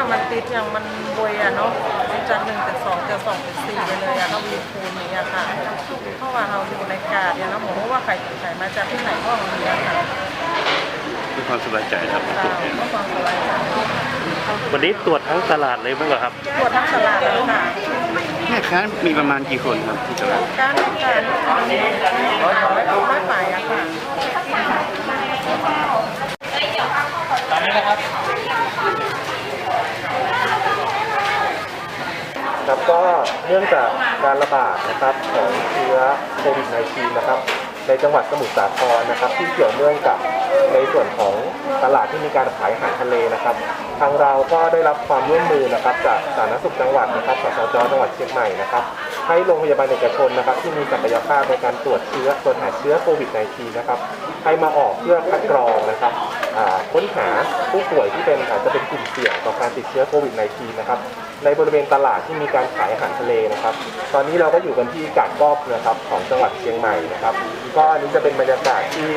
ว่ามันติดอย่างมันบวยอะเนาะจากหนึ่งจากสองจากสองเป็นสี่ไปเลยอะเราวีคูณนี้อะค่ะ เพราะว่าเราอยู่ในกาดเนี่ยนะหมอว่าใครใครมาจากที่ไหนก็มีอะค่ะเพื่อความสบายใจครับเราก็ความสบายใจวันนี้ตรวจทั้งตลาดเลยมั้งเหรอครับ ตรวจทั้งตลาดแล้วค่ะแม่ค้ามีประมาณกี่คนครับที่ตลาดการในการร้อยร้อยร้อยฝ่ายอะค่ะ ครับก็เนื่องจากการระบาดนะครับของเชื้อโควิด -19 นะครับในจังหวัดสมุทรสาครนะครับ ที่เกี่ยวเนื่องกับในส่วนของตลาดที่มีการขายอาหารทะเลนะครับ ทางเราก็ได้รับความร่วมมือนะครับ จากสาธารณสุขจังหวัดนะครับสสจจังหวัดเชียงใหม่นะครับให้โรงพยาบาลเอกชนนะครับ ที่มีศักยภาพในการตรวจเชื้อตรวจหาเชื้อโควิด -19 นะครับให้มาออกเพื่อคัดกรองนะครับค้นหาผู้ป่วยที่เป็นอาจจะเป็น เสี่ยงต่อการติดเชื้อโควิด -19 นะครับ ในบริเวณตลาดที่มีการขายอาหารทะเลนะครับ ตอนนี้เราก็อยู่กันที่กาดกอบนะครับของจังหวัดเชียงใหม่นะครับ ก็อันนี้จะเป็นบรรยากาศที่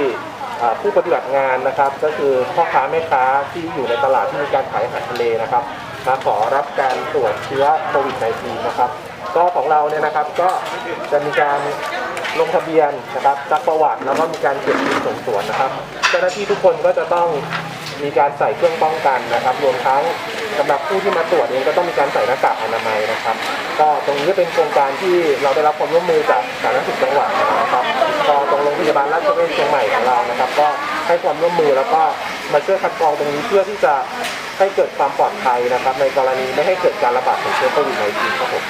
ผู้ปฏิบัติงานนะครับ ก็คือพ่อค้าแม่ค้าที่อยู่ในตลาดที่มีการขายอาหารทะเลนะครับมาขอรับการตรวจเชื้อโควิด -19 นะครับ ก็ของเราเนี่ยนะครับก็จะมีการลงทะเบียนนะครับซักประวัติแล้วก็มีการเก็บบินส่งตรวจนะครับ เจ้าหน้าที่ทุกคนก็จะต้อง มีการใส่เครื่องป้องกันนะครับรวมทั้งสำหรับผู้ที่มาตรวจเองก็ต้องมีการใส่หน้ากากอนามัยนะครับ ก็ตรงนี้เป็นโครงการที่เราได้รับความร่วมมือจากสาธารณสุขจังหวัดนะครับก็ตรงโรงพยาบาลราชเวชเชียงใหม่ของเรานะครับ ก็ให้ความร่วมมือแล้วก็มาช่วยคัดกรองตรงนี้เพื่อที่จะให้เกิดความปลอดภัยนะครับ ในกรณีไม่ให้เกิดการระบาดของเชื้อโควิด -19 ครับผม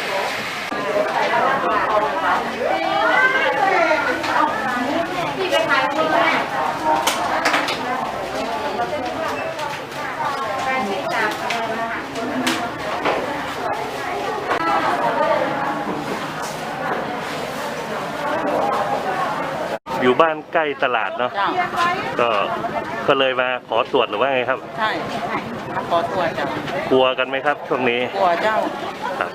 อยู่บ้านใกล้ตลาดเนาะเจ้าก็ก็เลยมาขอตรวจหรือว่าไงครับ ใช่มาขอตรวจจ้ะกลัวกันไหมครับช่วงนี้กลัวเจ้า ครับ